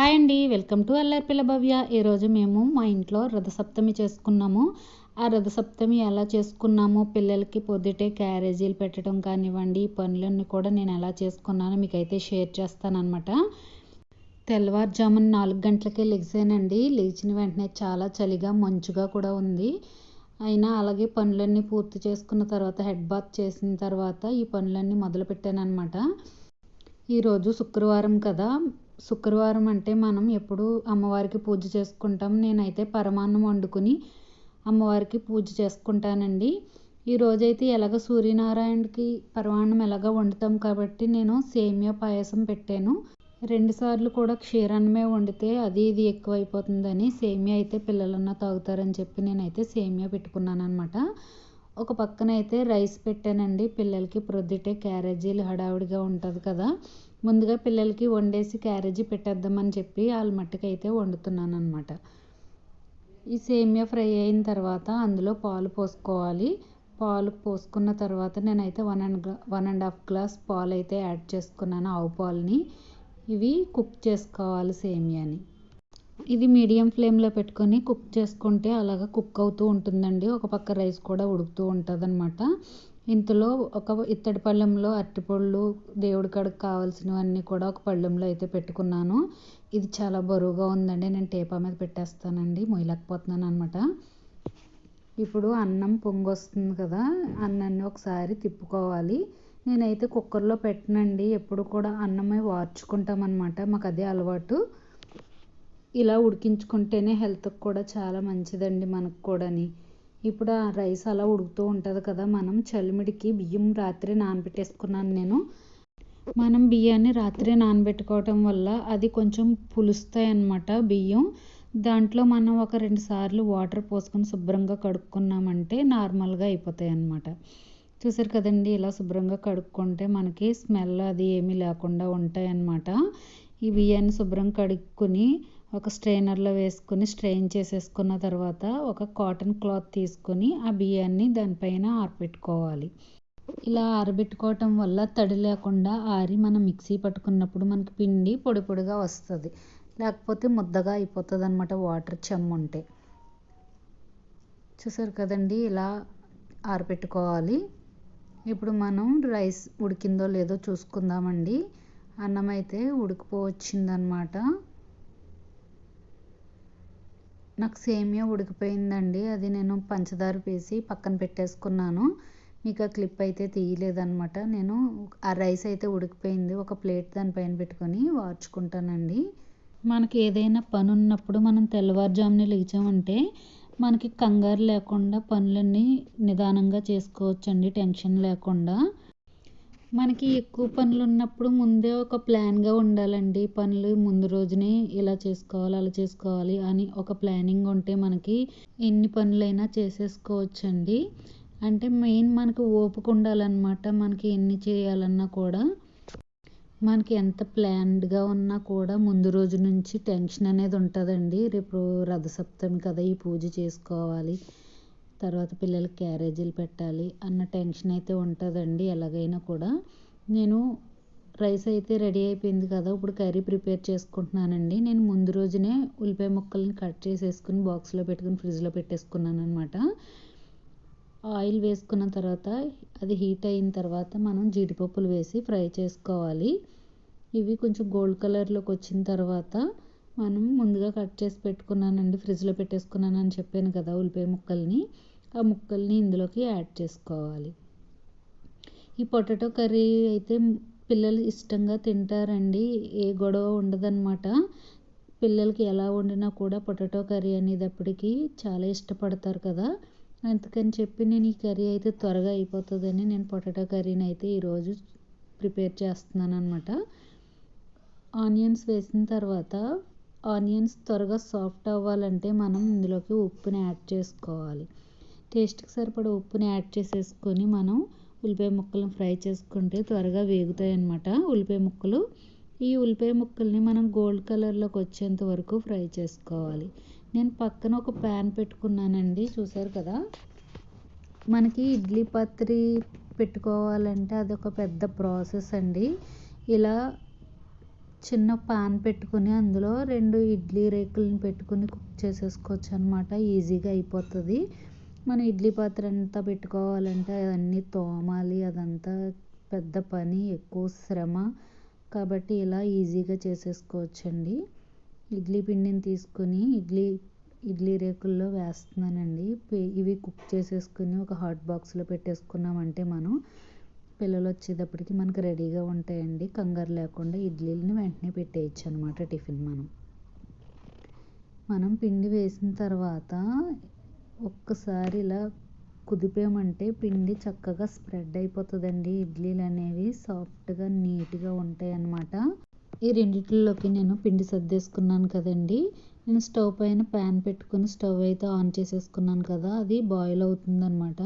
Hi అండి welcome to అల్లరి పిల్ల భవ్య. ఈరోజు మేము మా ఇంట్లో రథసప్తమి చేసుకున్నాము. ఆ రథసప్తమి ఎలా చేసుకున్నామో పిల్లలకి పొద్దుటే క్యారేజీలు పెట్టడం కానివ్వండి ఈ పనులన్నీ కూడా నేను ఎలా చేసుకున్నానో మీకైతే షేర్ చేస్తానమాట తెల్లవారుజామున నాలుగు గంటలకే లెగిసానండి లేచిన వెంటనే చాలా చలిగా మంచుగా కూడా ఉంది. అయినా అలాగే పనులన్నీ పూర్తి చేసుకున్న తర్వాత హెడ్ బాత్ చేసిన తర్వాత ఈ పనులన్నీ మొదలు పెట్టాను అనమాట ఈరోజు శుక్రవారం కదా. శుక్రవారం అంటే మనం ఎప్పుడు అమ్మవారికి పూజ చేసుకుంటాం. నేనైతే పరమాన్నం వండుకుని అమ్మవారికి పూజ చేసుకుంటానండి. ఈ రోజైతే ఎలాగ సూర్యనారాయణకి పరమాన్నం ఎలాగ వండుతాం కాబట్టి నేను సేమియా పాయసం పెట్టాను. రెండుసార్లు కూడా క్షీరాన్నమే వండితే అది ఇది ఎక్కువైపోతుందని సేమియా అయితే పిల్లలన్నా తాగుతారని చెప్పి నేనైతే సేమియా పెట్టుకున్నాను అనమాట ఒక పక్కన అయితే రైస్ పెట్టానండి. పిల్లలకి ప్రొద్దుటే క్యారేజీలు హడావుడిగా ఉంటుంది కదా. ముందుగా పిల్లలకి వండేసి క్యారేజీ పెట్టేద్దామని చెప్పి వాళ్ళ మట్టుకైతే వండుతున్నాను అనమాట ఈ సేమియా ఫ్రై అయిన తర్వాత అందులో పాలు పోసుకోవాలి. పాలు పోసుకున్న తర్వాత నేనైతే one and one and half glass పాలు అయితే యాడ్ చేసుకున్నాను ఆవు పాలని. ఇవి కుక్ చేసుకోవాలి సేమియాని. ఇది మీడియం ఫ్లేమ్లో పెట్టుకొని కుక్ చేసుకుంటే అలాగ కుక్ అవుతూ ఉంటుందండి. ఒక పక్క రైస్ కూడా ఉడుకుతూ ఉంటుంది అనమాట ఇంతలో ఒక ఇత్తడి పళ్ళెంలో అరటిపళ్ళు దేవుడి కాడికి కావాల్సినవన్నీ కూడా ఒక పళ్ళెంలో అయితే పెట్టుకున్నాను. ఇది చాలా బరువుగా ఉందండి. నేను టేపా మీద పెట్టేస్తానండి. మొయ్యలేకపోతున్నాను అనమాట ఇప్పుడు అన్నం పొంగొస్తుంది కదా అన్నాన్ని ఒకసారి తిప్పుకోవాలి. నేనైతే కుక్కర్లో పెట్టనండి. ఎప్పుడు కూడా అన్నమే వార్చుకుంటాం అనమాట మాకు అదే అలవాటు. ఇలా ఉడికించుకుంటేనే హెల్త్కి కూడా చాలా మంచిదండి మనకు కూడాని. ఇప్పుడు ఆ రైస్ అలా ఉడుకుతూ ఉంటుంది కదా మనం చలిమిడికి బియ్యం రాత్రి నానబెట్టేసుకున్నాను నేను. మనం బియ్యాన్ని రాత్రి నానబెట్టుకోవటం వల్ల అది కొంచెం పులుస్తాయి అన్నమాట బియ్యం. దాంట్లో మనం ఒక రెండు సార్లు వాటర్ పోసుకొని శుభ్రంగా కడుక్కున్నామంటే నార్మల్గా అయిపోతాయి అన్నమాట చూసారు కదండి ఇలా శుభ్రంగా కడుక్కుంటే మనకి స్మెల్ అది ఏమీ లేకుండా ఉంటాయన్నమాట. ఈ బియ్యాన్ని శుభ్రం కడుక్కుని ఒక స్ట్రైనర్లో వేసుకుని స్ట్రెయిన్ చేసేసుకున్న తర్వాత ఒక కాటన్ క్లాత్ తీసుకొని ఆ బియ్యాన్ని దానిపైన ఆరబెట్టుకోవాలి. ఇలా ఆరబెట్టుకోవటం వల్ల తడి లేకుండా ఆరి మనం మిక్సీ పట్టుకున్నప్పుడు మనకి పిండి పొడి పొడిగా వస్తుంది. లేకపోతే ముద్దగా అయిపోతుంది అనమాట వాటర్ చెమ్ముంటే చూసారు కదండి ఇలా ఆరబెట్టుకోవాలి. ఇప్పుడు మనం రైస్ ఉడికిందో లేదో చూసుకుందామండి. అన్నం అయితే ఉడికిపోవచ్చిందనమాట నాకు సేమియా ఉడికిపోయిందండి. అది నేను పంచదార వేసి పక్కన పెట్టేసుకున్నాను. మీకు ఆ క్లిప్ అయితే తీయలేదనమాట నేను ఆ రైస్ అయితే ఉడికిపోయింది. ఒక ప్లేట్ దానిపైన పెట్టుకొని వార్చుకుంటానండి. మనకి ఏదైనా పని ఉన్నప్పుడు మనం తెల్లవారుజామున లేచామంటే మనకి కంగారు లేకుండా పనులన్నీ నిదానంగా చేసుకోవచ్చండి. టెన్షన్ లేకుండా మనకి ఎక్కువ పనులు ఉన్నప్పుడు ముందే ఒక ప్లాన్గా ఉండాలండి. పనులు ముందు రోజునే ఇలా చేసుకోవాలి అలా చేసుకోవాలి అని ఒక ప్లానింగ్ ఉంటే మనకి ఎన్ని పనులైనా చేసేసుకోవచ్చండి. అంటే మెయిన్ మనకు ఓపిక ఉండాలన్నమాట. మనకి ఎన్ని చేయాలన్నా కూడా మనకి ఎంత ప్లాన్డ్గా ఉన్నా కూడా ముందు రోజు నుంచి టెన్షన్ అనేది ఉంటుందండి. రేపు రథసప్తమి కదా ఈ పూజ చేసుకోవాలి. తర్వాత పిల్లలకి క్యారేజీలు పెట్టాలి అన్న టెన్షన్ అయితే ఉంటుందండి ఎలాగైనా కూడా. నేను రైస్ అయితే రెడీ అయిపోయింది కదా ఇప్పుడు కర్రీ ప్రిపేర్ చేసుకుంటున్నానండి. నేను ముందు రోజునే ఉల్లిపాయ ముక్కల్ని కట్ చేసేసుకుని బాక్స్లో పెట్టుకుని ఫ్రిడ్జ్లో పెట్టేసుకున్నాను అనమాట ఆయిల్ వేసుకున్న తర్వాత అది హీట్ అయిన తర్వాత మనం జీడిపప్పులు వేసి ఫ్రై చేసుకోవాలి. ఇవి కొంచెం గోల్డ్ కలర్లోకి వచ్చిన తర్వాత మనం ముందుగా కట్ చేసి పెట్టుకున్నానండి ఫ్రిడ్జ్లో పెట్టేసుకున్నానని చెప్పాను కదా ఉల్లిపాయ ముక్కల్ని. ఆ ముక్కల్ని ఇందులోకి యాడ్ చేసుకోవాలి. ఈ పొటాటో కర్రీ అయితే పిల్లలు ఇష్టంగా తింటారండి. ఏ గొడవ ఉండదన్నమాట. పిల్లలకి ఎలా వండినా కూడా పొటాటో కర్రీ అనేటప్పటికీ చాలా ఇష్టపడతారు కదా. అందుకని చెప్పి నేను ఈ కర్రీ అయితే త్వరగా అయిపోతుందని నేను పొటాటో కర్రీని అయితే ఈరోజు ప్రిపేర్ చేస్తున్నాను అనమాట ఆనియన్స్ వేసిన తర్వాత ఆనియన్స్ త్వరగా సాఫ్ట్ అవ్వాలంటే మనం ఇందులోకి ఉప్పుని యాడ్ చేసుకోవాలి. టేస్ట్కి సరిపడా ఉప్పుని యాడ్ చేసేసుకొని మనం ఉల్లిపాయ ముక్కలను ఫ్రై చేసుకుంటే త్వరగా వేగుతాయి అన్నమాట ఉల్లిపాయ ముక్కలు ఈ ఉల్లిపాయ ముక్కల్ని మనం గోల్డ్ కలర్లోకి వచ్చేంత వరకు ఫ్రై చేసుకోవాలి. నేను పక్కన ఒక ప్యాన్ పెట్టుకున్నానండి చూసారు కదా? మనకి ఇడ్లీ పత్రి పెట్టుకోవాలంటే అది ఒక పెద్ద ప్రాసెస్ అండి. ఇలా చిన్న పాన్ పెట్టుకుని అందులో రెండు ఇడ్లీ రేకులను పెట్టుకుని కుక్ చేసేసుకోవచ్చు అనమాట ఈజీగా అయిపోతుంది. మనం ఇడ్లీ పాత్ర అంతా పెట్టుకోవాలంటే అవన్నీ తోమాలి అదంతా పెద్ద పని ఎక్కువ శ్రమ. కాబట్టి ఇలా ఈజీగా చేసేసుకోవచ్చండి. ఇడ్లీ పిండిని తీసుకొని ఇడ్లీ ఇడ్లీ రేకుల్లో వేస్తున్నానండి. ఇవి కుక్ చేసేసుకుని ఒక హాట్ బాక్స్లో పెట్టేసుకున్నామంటే మనం పిల్లలు వచ్చేటప్పటికి మనకు రెడీగా ఉంటాయండి. కంగారు లేకుండా ఇడ్లీలని వెంటనే పెట్టేయచ్చు అనమాట టిఫిన్ మనం. మనం పిండి వేసిన తర్వాత ఒక్కసారి ఇలా కుదిపామంటే పిండి చక్కగా స్ప్రెడ్ అయిపోతుందండి. ఇడ్లీలు అనేవి సాఫ్ట్గా నీట్గా ఉంటాయి అన్నమాట ఈ రెండిట్లోకి నేను పిండి సర్దేసుకున్నాను కదండి. నేను స్టవ్ పైన ప్యాన్ పెట్టుకుని స్టవ్ అయితే ఆన్ చేసేసుకున్నాను కదా అది బాయిల్ అవుతుందన్నమాట.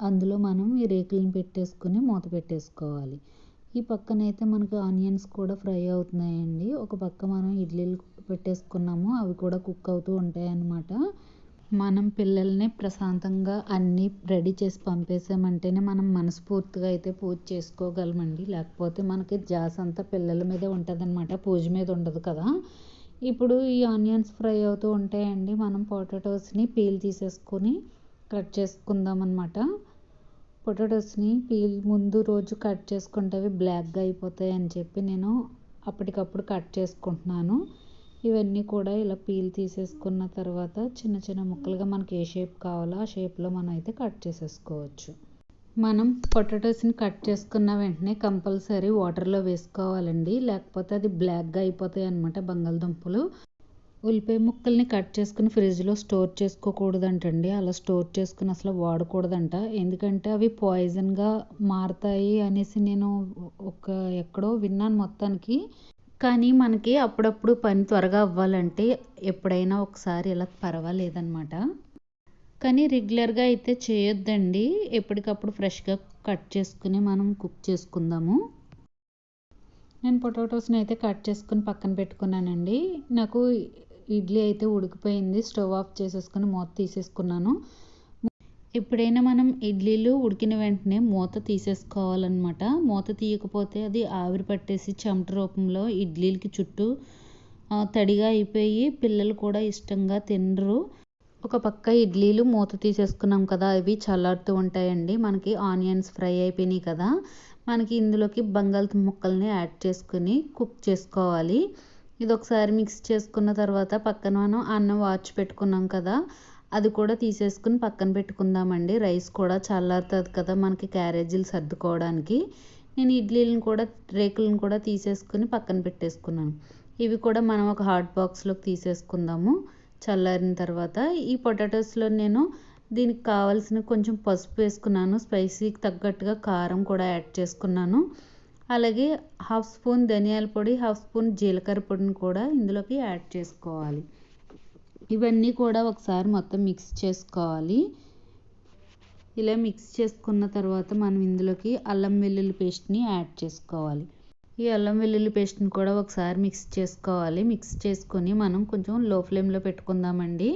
అందులో మనం ఈ రేకులను పెట్టేసుకుని మూత పెట్టేసుకోవాలి. ఈ పక్కన అయితే మనకు ఆనియన్స్ కూడా ఫ్రై అవుతున్నాయండి. ఒక పక్క మనం ఇడ్లీలు పెట్టేసుకున్నాము అవి కూడా కుక్ అవుతూ ఉంటాయి అన్నమాట మనం పిల్లల్ని ప్రశాంతంగా అన్నీ రెడీ చేసి పంపేసామంటేనే మనం మనస్ఫూర్తిగా అయితే పూజ చేసుకోగలమండి. లేకపోతే మనకి జాస్ అంతా పిల్లల మీదే ఉంటుంది అనమాట పూజ మీద ఉండదు కదా. ఇప్పుడు ఈ ఆనియన్స్ ఫ్రై అవుతూ ఉంటాయండి. మనం పొటాటోస్ని పీల్ తీసేసుకొని కట్ చేసుకుందాం అనమాట పొటాటోస్ని పీల్ ముందు రోజు కట్ చేసుకుంటే అవి బ్లాక్గా అయిపోతాయి అని చెప్పి నేను అప్పటికప్పుడు కట్ చేసుకుంటున్నాను. ఇవన్నీ కూడా ఇలా పీల్ తీసేసుకున్న తర్వాత చిన్న చిన్న ముక్కలుగా మనకి ఏ షేప్ కావాలో ఆ షేప్లో మనం అయితే కట్ చేసేసుకోవచ్చు. మనం పొటాటోస్ని కట్ చేసుకున్న వెంటనే కంపల్సరీ వాటర్లో వేసుకోవాలండి. లేకపోతే అది బ్లాక్గా అయిపోతాయి అనమాట బంగాళదుంపలు. ఉల్లిపాయ ముక్కల్ని కట్ చేసుకుని ఫ్రిడ్జ్లో స్టోర్ చేసుకోకూడదంటండి. అలా స్టోర్ చేసుకుని అసలు వాడకూడదంట. ఎందుకంటే అవి పాయిజన్గా మారుతాయి అనేసి నేను ఒక ఎక్కడో విన్నాను మొత్తానికి. కానీ మనకి అప్పుడప్పుడు పని త్వరగా అవ్వాలంటే ఎప్పుడైనా ఒకసారి ఇలా పర్వాలేదన్నమాట. కానీ రెగ్యులర్గా అయితే చేయొద్దండి. ఎప్పటికప్పుడు ఫ్రెష్గా కట్ చేసుకుని మనం కుక్ చేసుకుందాము. నేను పొటాటోస్ని అయితే కట్ చేసుకుని పక్కన పెట్టుకున్నానండి. నాకు ఇడ్లీ అయితే ఉడికిపోయింది. స్టవ్ ఆఫ్ చేసేసుకుని మూత తీసేసుకున్నాను. ఎప్పుడైనా మనం ఇడ్లీలు ఉడికిన వెంటనే మూత తీసేసుకోవాలన్నమాట. మూత తీయకపోతే అది ఆవిరి పట్టేసి చెమట రూపంలో ఇడ్లీలకి చుట్టూ తడిగా అయిపోయి పిల్లలు కూడా ఇష్టంగా తినరు. ఒక పక్క ఇడ్లీలు మూత తీసేసుకున్నాం కదా అవి చల్లారుతూ ఉంటాయండి. మనకి ఆనియన్స్ ఫ్రై అయిపోయినాయి కదా మనకి ఇందులోకి బంగాళదుంప ముక్కల్ని యాడ్ చేసుకుని కుక్ చేసుకోవాలి. ఇది ఒకసారి మిక్స్ చేసుకున్న తర్వాత పక్కన మనం అన్నం వాచ్ పెట్టుకున్నాం కదా అది కూడా తీసేసుకుని పక్కన పెట్టుకుందామండి. రైస్ కూడా చల్లారుతుంది కదా మనకి క్యారేజీలు సర్దుకోవడానికి. నేను ఇడ్లీలను కూడా రేకులను కూడా తీసేసుకుని పక్కన పెట్టేసుకున్నాను. ఇవి కూడా మనం ఒక హాట్ బాక్స్లోకి తీసేసుకుందాము. చల్లారిన తర్వాత ఈ పొటాటోస్లో నేను దీనికి కావాల్సిన కొంచెం పసుపు వేసుకున్నాను. స్పైసీకి తగ్గట్టుగా కారం కూడా యాడ్ చేసుకున్నాను. అలాగే హాఫ్ స్పూన్ ధనియాల పొడి హాఫ్ స్పూన్ జీలకర్ర పొడిని కూడా ఇందులోకి యాడ్ చేసుకోవాలి. ఇవన్నీ కూడా ఒకసారి మొత్తం మిక్స్ చేసుకోవాలి. ఇలా మిక్స్ చేసుకున్న తర్వాత మనం ఇందులోకి అల్లం వెల్లుల్లి పేస్ట్ని యాడ్ చేసుకోవాలి. ఈ అల్లం వెల్లుల్లి పేస్ట్ని కూడా ఒకసారి మిక్స్ చేసుకోవాలి. మిక్స్ చేసుకొని మనం కొంచెం లో ఫ్లేమ్లో పెట్టుకుందామండి.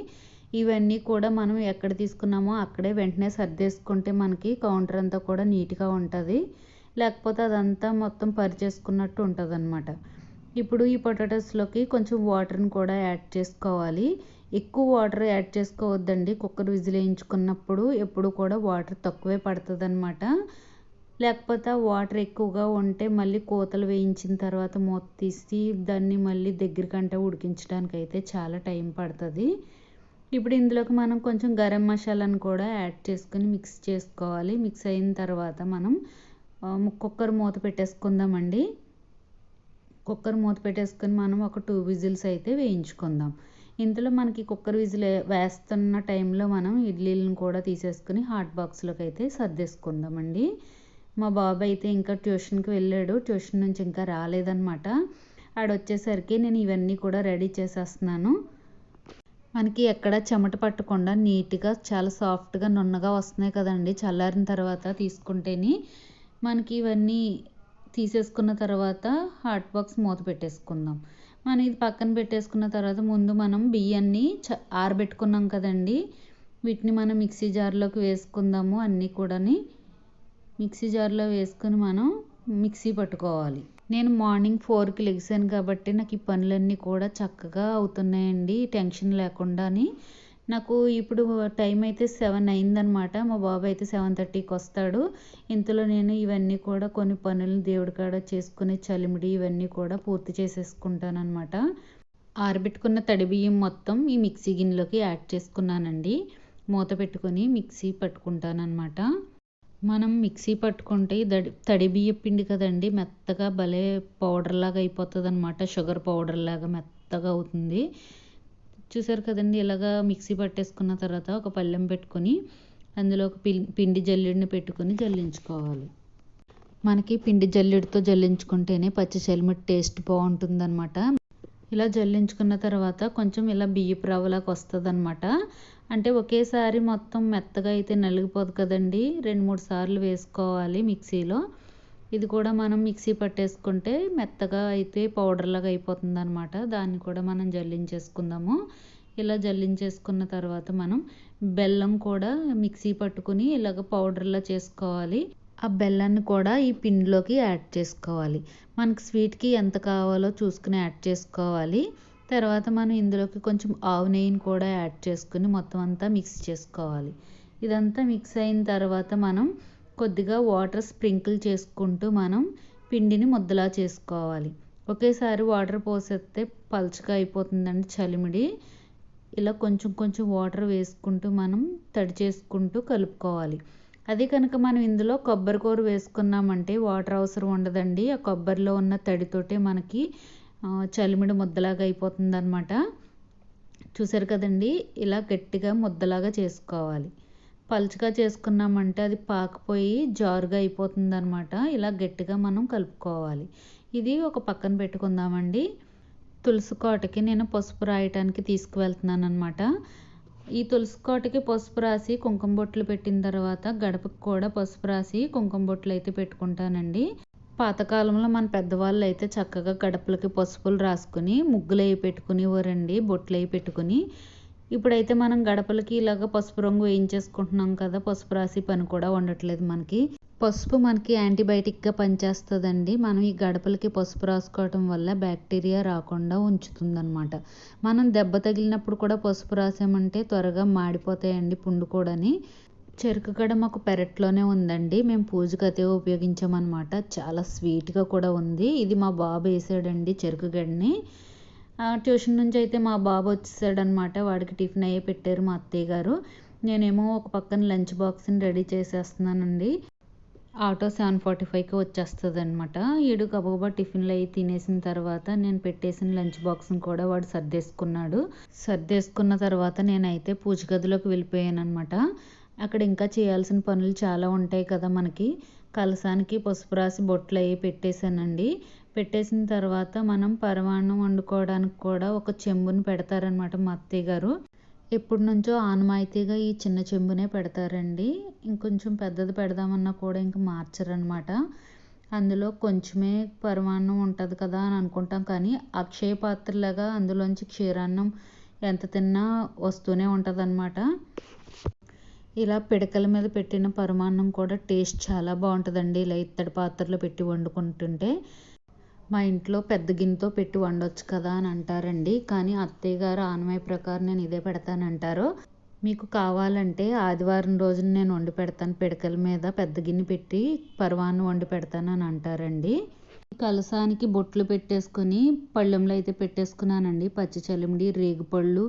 ఇవన్నీ కూడా మనం ఎక్కడ తీసుకున్నామో అక్కడే వెంటనే సర్దేసుకుంటే మనకి కౌంటర్ అంతా కూడా నీట్గా ఉంటుంది. లేకపోతే అదంతా మొత్తం పరిచేసుకున్నట్టు ఉంటుంది అనమాట ఇప్పుడు ఈ పొటాటోస్లోకి కొంచెం వాటర్ని కూడా యాడ్ చేసుకోవాలి. ఎక్కువ వాటర్ యాడ్ చేసుకోవద్దండి. కుక్కర్ విజిల్ వేయించుకున్నప్పుడు ఎప్పుడు కూడా వాటర్ తక్కువే పడుతుంది అనమాట లేకపోతే వాటర్ ఎక్కువగా ఉంటే మళ్ళీ కోతలు వేయించిన తర్వాత మూత తీసి దాన్ని మళ్ళీ దగ్గరికంటే ఉడికించడానికి అయితే చాలా టైం పడుతుంది. ఇప్పుడు ఇందులోకి మనం కొంచెం గరం మసాలాను కూడా యాడ్ చేసుకుని మిక్స్ చేసుకోవాలి. మిక్స్ అయిన తర్వాత మనం కుక్కర్ మూత పెట్టేసుకుందామండి. కుక్కర్ మూత పెట్టేసుకొని మనం ఒక టూ విజిల్స్ అయితే వేయించుకుందాం. ఇంతలో మనకి కుక్కర్ విజిల్ వేస్తున్న టైంలో మనం ఇడ్లీలను కూడా తీసేసుకుని హాట్ బాక్స్లోకి అయితే సర్దేసుకుందామండి. మా బాబు అయితే ఇంకా ట్యూషన్కి వెళ్ళాడు. ట్యూషన్ నుంచి ఇంకా రాలేదనమాట ఆడొచ్చేసరికి నేను ఇవన్నీ కూడా రెడీ చేసేస్తున్నాను. మనకి ఎక్కడ చెమట పట్టకుండా నీట్గా చాలా సాఫ్ట్గా నున్నగా వస్తున్నాయి కదండి. చల్లారిన తర్వాత తీసుకుంటేనే మనకి ఇవన్నీ తీసేసుకున్న తర్వాత హాట్ బాక్స్ మూత పెట్టేసుకుందాం. మనం ఇది పక్కన పెట్టేసుకున్న తర్వాత ముందు మనం బియ్యాన్ని చ ఆరబెట్టుకున్నాం కదండి. వీటిని మనం మిక్సీ జార్లోకి వేసుకుందాము అన్నీ కూడాని. మిక్సీ జార్లో వేసుకుని మనం మిక్సీ పట్టుకోవాలి. నేను మార్నింగ్ ఫోర్కి లెగిసాను కాబట్టి నాకు ఈ పనులన్నీ కూడా చక్కగా అవుతున్నాయండి. టెన్షన్ లేకుండాని. నాకు ఇప్పుడు టైం అయితే సెవెన్ అయిందనమాట. మా బాబు అయితే సెవెన్ థర్టీకి వస్తాడు. ఇంతలో నేను ఇవన్నీ కూడా కొన్ని పనులు దేవుడి కాడ చేసుకునే చలిమిడి ఇవన్నీ కూడా పూర్తి చేసేసుకుంటాను అనమాట ఆరబెట్టుకున్న తడి బియ్యం మొత్తం ఈ మిక్సీ గిన్నెలోకి యాడ్ చేసుకున్నానండి. మూత పెట్టుకొని మిక్సీ పట్టుకుంటానమాట మనం మిక్సీ పట్టుకుంటే దడి తడి బియ్య పిండి కదండి మెత్తగా భలే పౌడర్ లాగా అయిపోతుంది అనమాట షుగర్ పౌడర్ లాగా మెత్తగా అవుతుంది. చూసారు కదండి ఇలాగా మిక్సీ పట్టేసుకున్న తర్వాత ఒక పళ్ళెం పెట్టుకొని అందులో ఒక పిండి జల్లిడిని పెట్టుకొని జల్లించుకోవాలి. మనకి పిండి జల్లిడితో జల్లించుకుంటేనే పచ్చి చలిమిడి టేస్ట్ బాగుంటుందన్నమాట. ఇలా జల్లించుకున్న తర్వాత కొంచెం ఇలా బియ్యపు రవ్వలాగా వస్తుంది అనమాట అంటే ఒకేసారి మొత్తం మెత్తగా అయితే నలిగిపోదు కదండి రెండు మూడు సార్లు వేసుకోవాలి మిక్సీలో. ఇది కూడా మనం మిక్సీ పట్టేసుకుంటే మెత్తగా అయితే పౌడర్ లాగా అయిపోతుంది అనమాట దాన్ని కూడా మనం జల్లించేసుకుందాము. ఇలా జల్లించేసుకున్న తర్వాత మనం బెల్లం కూడా మిక్సీ పట్టుకుని ఇలాగ పౌడర్లా చేసుకోవాలి. ఆ బెల్లాన్ని కూడా ఈ పిండిలోకి యాడ్ చేసుకోవాలి. మనకి స్వీట్కి ఎంత కావాలో చూసుకుని యాడ్ చేసుకోవాలి. తర్వాత మనం ఇందులోకి కొంచెం ఆవు నెయ్యిని కూడా యాడ్ చేసుకుని మొత్తం అంతా మిక్స్ చేసుకోవాలి. ఇదంతా మిక్స్ అయిన తర్వాత మనం కొద్దిగా వాటర్ స్ప్రింకిల్ చేసుకుంటూ మనం పిండిని ముద్దలా చేసుకోవాలి. ఒకేసారి వాటర్ పోసేస్తే పలుచగా అయిపోతుందండి చలిమిడి. ఇలా కొంచెం కొంచెం వాటర్ వేసుకుంటూ మనం తడి చేసుకుంటూ కలుపుకోవాలి. అది కనుక మనం ఇందులో కొబ్బరి కూర వేసుకున్నామంటే వాటర్ అవసరం ఉండదండి. ఆ కొబ్బరిలో ఉన్న తడితోటే మనకి చలిమిడి ముద్దలాగా అయిపోతుంది అనమాట చూసారు కదండి? ఇలా గట్టిగా ముద్దలాగా చేసుకోవాలి. పలుచగా చేసుకున్నామంటే అది పాకపోయి జారుగా అయిపోతుంది అనమాట ఇలా గట్టిగా మనం కలుపుకోవాలి. ఇది ఒక పక్కన పెట్టుకుందామండి. తులసి కోటకి నేను పసుపు రాయటానికి తీసుకువెళ్తున్నాను అనమాట ఈ తులసి కోటకి పసుపు రాసి కుంకుమ బొట్లు పెట్టిన తర్వాత గడపకు కూడా పసుపు రాసి కుంకుమ బొట్లు అయితే పెట్టుకుంటానండి. పాతకాలంలో మన పెద్దవాళ్ళు అయితే చక్కగా గడపలకి పసుపులు రాసుకుని ముగ్గులు అవి పెట్టుకునేవారండి బొట్లు అవి పెట్టుకుని. ఇప్పుడైతే మనం గడపలకి ఇలాగ పసుపు రంగు వేయించేసుకుంటున్నాం కదా పసుపు రాసి పని కూడా ఉండట్లేదు మనకి. పసుపు మనకి యాంటీబయాటిక్గా పనిచేస్తుందండి. మనం ఈ గడపలకి పసుపు రాసుకోవటం వల్ల బ్యాక్టీరియా రాకుండా ఉంచుతుందన్నమాట. మనం దెబ్బ తగిలినప్పుడు కూడా పసుపు రాసామంటే త్వరగా మాడిపోతాయండి పుండు కూడాని. చెరుకు గడ మాకు పెరట్లోనే ఉందండి. మేము పూజకు అదే ఉపయోగించామన్నమాట. చాలా స్వీట్గా కూడా ఉంది. ఇది మా బాబు వేసాడండి చెరుకు గడ్ని ట్యూషన్ నుంచి అయితే మా బాబు వచ్చేసాడనమాట వాడికి టిఫిన్ అయ్యే పెట్టారు మా అత్తయ్య గారు. నేనేమో ఒక పక్కన లంచ్ బాక్స్ని రెడీ చేసేస్తున్నానండి. ఆటో సెవెన్ ఫార్టీ ఫైవ్కి వచ్చేస్తుంది అనమాట ఈడు గబగబా టిఫిన్లు అవి తినేసిన తర్వాత నేను పెట్టేసిన లంచ్ బాక్స్ని కూడా వాడు సర్దేసుకున్నాడు. సర్దేసుకున్న తర్వాత నేనైతే పూజ గదిలోకి వెళ్ళిపోయాను అనమాట అక్కడ ఇంకా చేయాల్సిన పనులు చాలా ఉంటాయి కదా మనకి. కలసానికి పసుపు రాసి బొట్లు అవి పెట్టేశానండి. పెట్టేసిన తర్వాత మనం పరమాన్నం వండుకోవడానికి కూడా ఒక చెంబుని పెడతారనమాట మా అత్తయ్య గారు. ఎప్పటి నుంచో ఆనమాయితీగా ఈ చిన్న చెంబునే పెడతారండి. ఇంకొంచెం పెద్దది పెడదామన్నా కూడా ఇంకా మార్చరనమాట అందులో కొంచెమే పరమాన్నం ఉంటుంది కదా అని అనుకుంటాం కానీ అక్షయ పాత్రలాగా అందులోంచి క్షీరాన్నం ఎంత తిన్నా వస్తూనే ఉంటుంది అనమాట ఇలా పిడకల మీద పెట్టిన పరమాన్నం కూడా టేస్ట్ చాలా బాగుంటుందండి. ఇలా ఇత్తడి పాత్రలో పెట్టి వండుకుంటుంటే మా ఇంట్లో పెద్ద గిన్నెతో పెట్టి వండొచ్చు కదా అని అంటారండి. కానీ అత్తయ్య గారు ఆనవాయి ప్రకారం నేను ఇదే పెడతానంటారు. మీకు కావాలంటే ఆదివారం రోజున నేను వండి పెడతాను. పిడకల మీద పెద్ద గిన్నె పెట్టి పరవాన్ని వండి పెడతాను అని అంటారండి. కలసానికి బొట్లు పెట్టేసుకొని పళ్ళెంలో అయితే పెట్టేసుకున్నానండి. పచ్చి చలిమిడి రేగుపళ్ళు.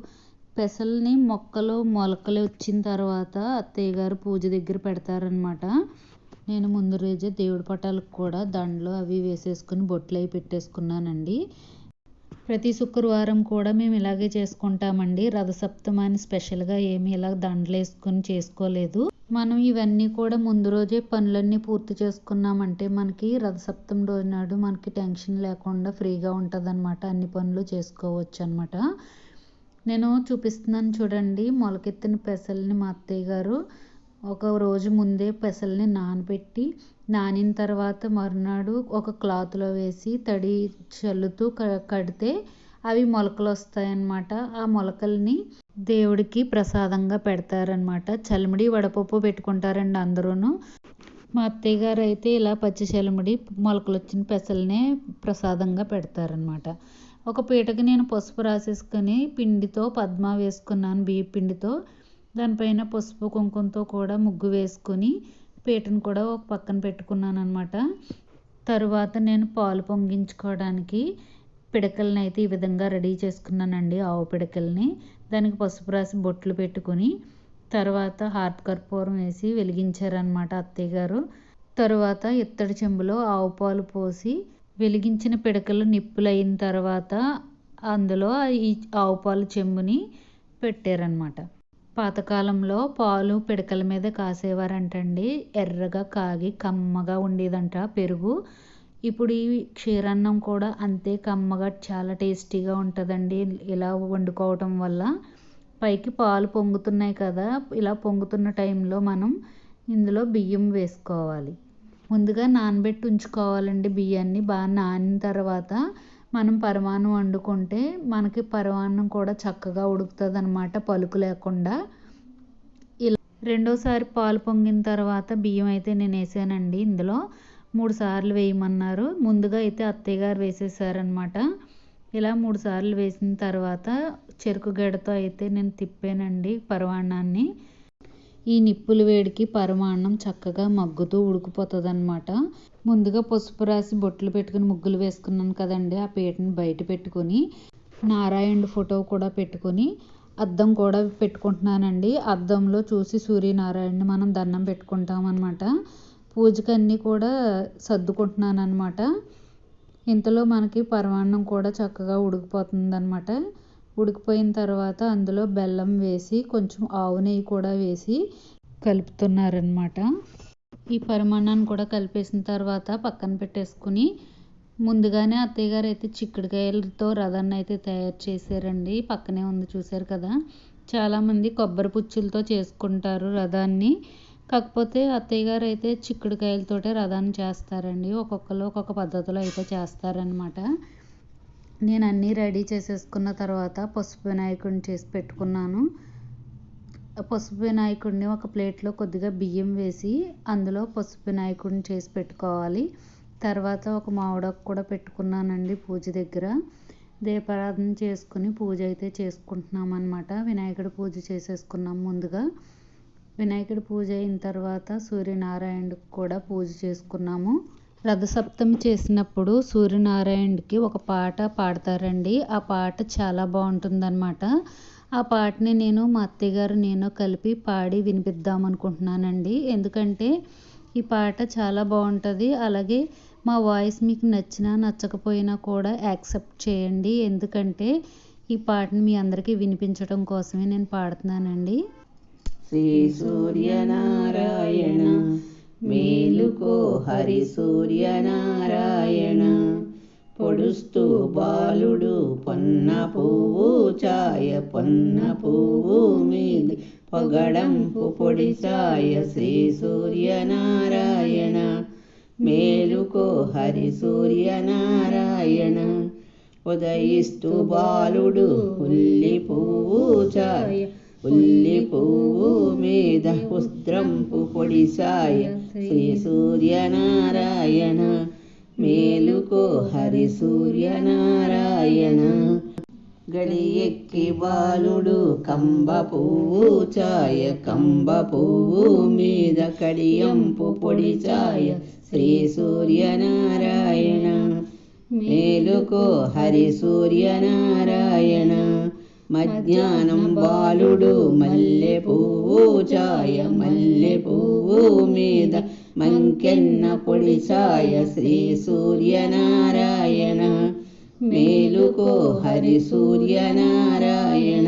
పెసల్ని మొక్కలు మొలకలు వచ్చిన తర్వాత అత్తయ్య గారు పూజ దగ్గర పెడతారనమాట నేను ముందు రోజే దేవుడి పటాలకు కూడా దండలు అవి వేసేసుకుని బొట్లు అవి పెట్టేసుకున్నానండి. ప్రతి శుక్రవారం కూడా మేము ఇలాగే చేసుకుంటామండి. రథసప్తమాన్ని స్పెషల్గా ఏమి ఇలా దండలు వేసుకొని చేసుకోలేదు. మనం ఇవన్నీ కూడా ముందు రోజే పనులన్నీ పూర్తి చేసుకున్నామంటే మనకి రథసప్తం రోజు నాడు మనకి టెన్షన్ లేకుండా ఫ్రీగా ఉంటుంది అనమాట అన్ని పనులు చేసుకోవచ్చు అనమాట నేను చూపిస్తున్నాను చూడండి మొలకెత్తిన పెసల్ని మా అత్తయ్య గారు. ఒక రోజు ముందే పెసల్ని నానబెట్టి నానిన తర్వాత మరునాడు ఒక క్లాత్లో వేసి తడి చల్లుతూ కడితే అవి మొలకలు వస్తాయన్నమాట ఆ మొలకల్ని దేవుడికి ప్రసాదంగా పెడతారనమాట చలిమిడి వడపప్పు పెట్టుకుంటారండి అందరూను. మా అత్తయ్య గారు అయితే ఇలా పచ్చి చలిమిడి మొలకలు వచ్చిన పెసల్నే ప్రసాదంగా పెడతారనమాట ఒక పీటకి నేను పసుపు రాసేసుకొని పిండితో పద్మ వేసుకున్నాను బియ్య పిండితో దానిపైన పసుపు కుంకుమతో కూడా ముగ్గు వేసుకొని పీటను కూడా ఒక పక్కన పెట్టుకున్నాను అనమాట తరువాత నేను పాలు పొంగించుకోవడానికి పిడకల్ని అయితే ఈ విధంగా రెడీ చేసుకున్నానండి ఆవు పిడకల్ని. దానికి పసుపు రాసి బొట్లు పెట్టుకొని తర్వాత హార్ట్ కర్పూరం వేసి వెలిగించారనమాట అత్తయ్య గారు. తరువాత ఇత్తడి చెంబులో ఆవు పాలు పోసి వెలిగించిన పిడకలు నిప్పులు అయిన తర్వాత అందులో ఈ ఆవు పాలు చెంబుని పెట్టారనమాట పాతకాలంలో పాలు పిడకల మీద కాసేవారంటండి. ఎర్రగా కాగి కమ్మగా ఉండేదంట పెరుగు. ఇప్పుడు ఈ క్షీరాన్నం కూడా అంతే కమ్మగా చాలా టేస్టీగా ఉంటుందండి ఇలా వండుకోవటం వల్ల. పైకి పాలు పొంగుతున్నాయి కదా ఇలా పొంగుతున్న టైంలో మనం ఇందులో బియ్యం వేసుకోవాలి. ముందుగా నానబెట్టి ఉంచుకోవాలండి బియ్యాన్ని బాగా నానిన తర్వాత మనం పరమాన్నం వండుకుంటే మనకి పరమాన్నం కూడా చక్కగా ఉడుకుతుంది అనమాట పలుకు లేకుండా. ఇలా రెండోసారి పాలు పొంగిన తర్వాత బియ్యం అయితే నేను వేసానండి ఇందులో. మూడు సార్లు వేయమన్నారు. ముందుగా అయితే అత్తయ్య గారు వేసేసారనమాట ఇలా మూడు సార్లు వేసిన తర్వాత చెరుకు గడతో అయితే నేను తిప్పానండి పరమాన్నాన్ని. ఈ నిప్పుల వేడికి పరమాన్నం చక్కగా మగ్గుతూ ఉడికిపోతుంది అనమాట ముందుగా పసుపు రాసి బొట్లు పెట్టుకుని ముగ్గులు వేసుకున్నాను కదండి. ఆ పీటని బయట పెట్టుకొని నారాయణుడు ఫోటో కూడా పెట్టుకొని అద్దం కూడా పెట్టుకుంటున్నానండి. అద్దంలో చూసి సూర్యనారాయణని మనం దండం పెట్టుకుంటాం అనమాట పూజకి అన్నీ కూడా సర్దుకుంటున్నాను అనమాట ఇంతలో మనకి పరమాన్నం కూడా చక్కగా ఉడికిపోతుంది అనమాట ఉడికిపోయిన తర్వాత అందులో బెల్లం వేసి కొంచెం ఆవు నెయ్యి కూడా వేసి కలుపుతున్నారనమాట ఈ పరిమాణాన్ని కూడా కలిపేసిన తర్వాత పక్కన పెట్టేసుకుని ముందుగానే అత్తయ్య గారు అయితే చిక్కుడుకాయలతో రథాన్ని అయితే తయారు చేశారండి. పక్కనే ఉంది చూశారు కదా. చాలామంది కొబ్బరి పుచ్చులతో చేసుకుంటారు రథాన్ని కాకపోతే అత్తయ్య గారు అయితే చిక్కుడుకాయలతోటే రథాన్ని చేస్తారండి. ఒక్కొక్కరు ఒక్కొక్క పద్ధతిలో అయితే చేస్తారనమాట నేను అన్నీ రెడీ చేసేసుకున్న తర్వాత పసుపు వినాయకుడిని చేసి పెట్టుకున్నాను. పసుపు వినాయకుడిని ఒక ప్లేట్లో కొద్దిగా బియ్యం వేసి అందులో పసుపు వినాయకుడిని చేసి పెట్టుకోవాలి. తర్వాత ఒక మామిడాకు కూడా పెట్టుకున్నానండి పూజ దగ్గర. దీపారాధన చేసుకుని పూజ అయితే చేసుకుంటున్నాం అనమాట వినాయకుడి పూజ చేసేసుకున్నాం ముందుగా. వినాయకుడి పూజ అయిన తర్వాత సూర్యనారాయణుడికి కూడా పూజ చేసుకున్నాము. రథసప్తమి చేసినప్పుడు సూర్యనారాయణుడికి ఒక పాట పాడతారండి. ఆ పాట చాలా బాగుంటుందన్నమాట. ఆ పాటని నేను మా అత్తయ్య గారు నేను కలిపి పాడి వినిపిద్దాం అనుకుంటున్నానండి. ఎందుకంటే ఈ పాట చాలా బాగుంటుంది. అలాగే మా వాయిస్ మీకు నచ్చినా నచ్చకపోయినా కూడా యాక్సెప్ట్ చేయండి. ఎందుకంటే ఈ పాటని మీ అందరికీ వినిపించడం కోసమే నేను పాడుతున్నానండి. శ్రీ సూర్యనారాయణ మేలుకో హరి సూర్యనారాయణ. పొడుస్తూ బాలుడు పొన్న పువ్వు చాయ పొన్న పువ్వు మీద. పొగడంపు పొడి చాయ శ్రీ సూర్యనారాయణ. మేలుకో హరి సూర్యనారాయణ. ఉదయిస్తూ బాలుడు ఉల్లి పువ్వు చాయ ఉల్లి పువ్వు మీద ఉస్త్రంపు పొడిసాయ శ్రీ సూర్యనారాయణ మేలుకో హరి సూర్యనారాయణ గడి ఎక్కి బాలుడు కంబ పువ్వు చాయ కంబ పువ్వు మీద కడియంపు పొడి చాయ శ్రీ సూర్యనారాయణ మేలుకో హరి సూర్యనారాయణ మధ్యాహ్నం బాలుడు మల్లె పువ్వు చాయ మల్లె పువ్వు మీద మంకెన్న పొడి చాయ శ్రీ సూర్యనారాయణ. మేలుకో హరి సూర్యనారాయణ.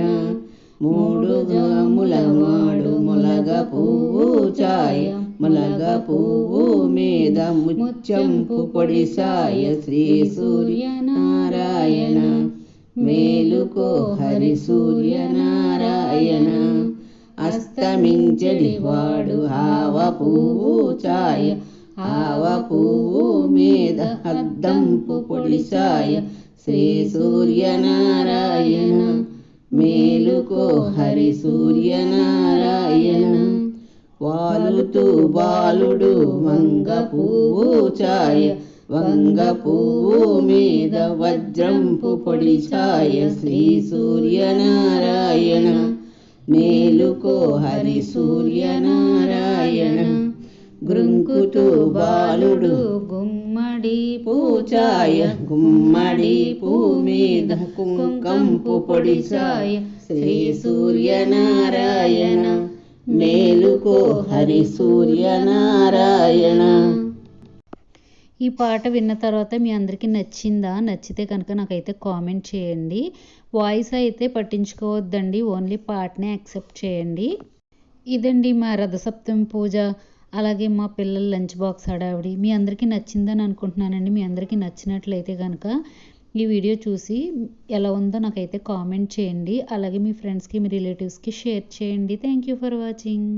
మూడు జాముల మాడు ములగ పువ్వు చాయ ములగ పువ్వు మీద ముత్యంపు పొడి సాయ శ్రీ సూర్యనారాయణ. మేలుకో హరి సూర్య నారాయణ అస్తమించడి వాడు ఆవ పువ్వు చాయ. ఆవ పువ్వు మీద అద్దంపు పొడి శ్రీ శ్రీ సూర్యనారాయణ మేలుకో హరి సూర్య నారాయణ వాలుతూ బాలుడు మంగ పువ్వు ఛాయ వంగ పువ్వు మీద వజ్రంపు పొడి ఛాయ శ్రీ సూర్యనారాయణ. మేలుకో హరి సూర్యనారాయణ. గృంకుతూ బాలుడు గుమ్మడి పూచాయ గుమ్మడి పూ మీద కుంకంపు పొడి ఛాయ శ్రీ సూర్యనారాయణ. మేలుకో హరి సూర్యనారాయణ. ఈ పాట విన్న తర్వాత మీ అందరికీ నచ్చిందా? నచ్చితే కనుక నాకైతే కామెంట్ చేయండి. వాయిస్ అయితే పట్టించుకోవద్దండి. ఓన్లీ పాటనే యాక్సెప్ట్ చేయండి. ఇదండి మా రథసప్తమి పూజ. అలాగే మా పిల్లల లంచ్ బాక్స్ హడావిడి. మీ అందరికీ నచ్చిందని అనుకుంటున్నానండి. మీ అందరికీ నచ్చినట్లయితే కనుక ఈ వీడియో చూసి ఎలా ఉందో నాకైతే కామెంట్ చేయండి. అలాగే మీ ఫ్రెండ్స్కి మీ రిలేటివ్స్కి షేర్ చేయండి. Thank you for watching.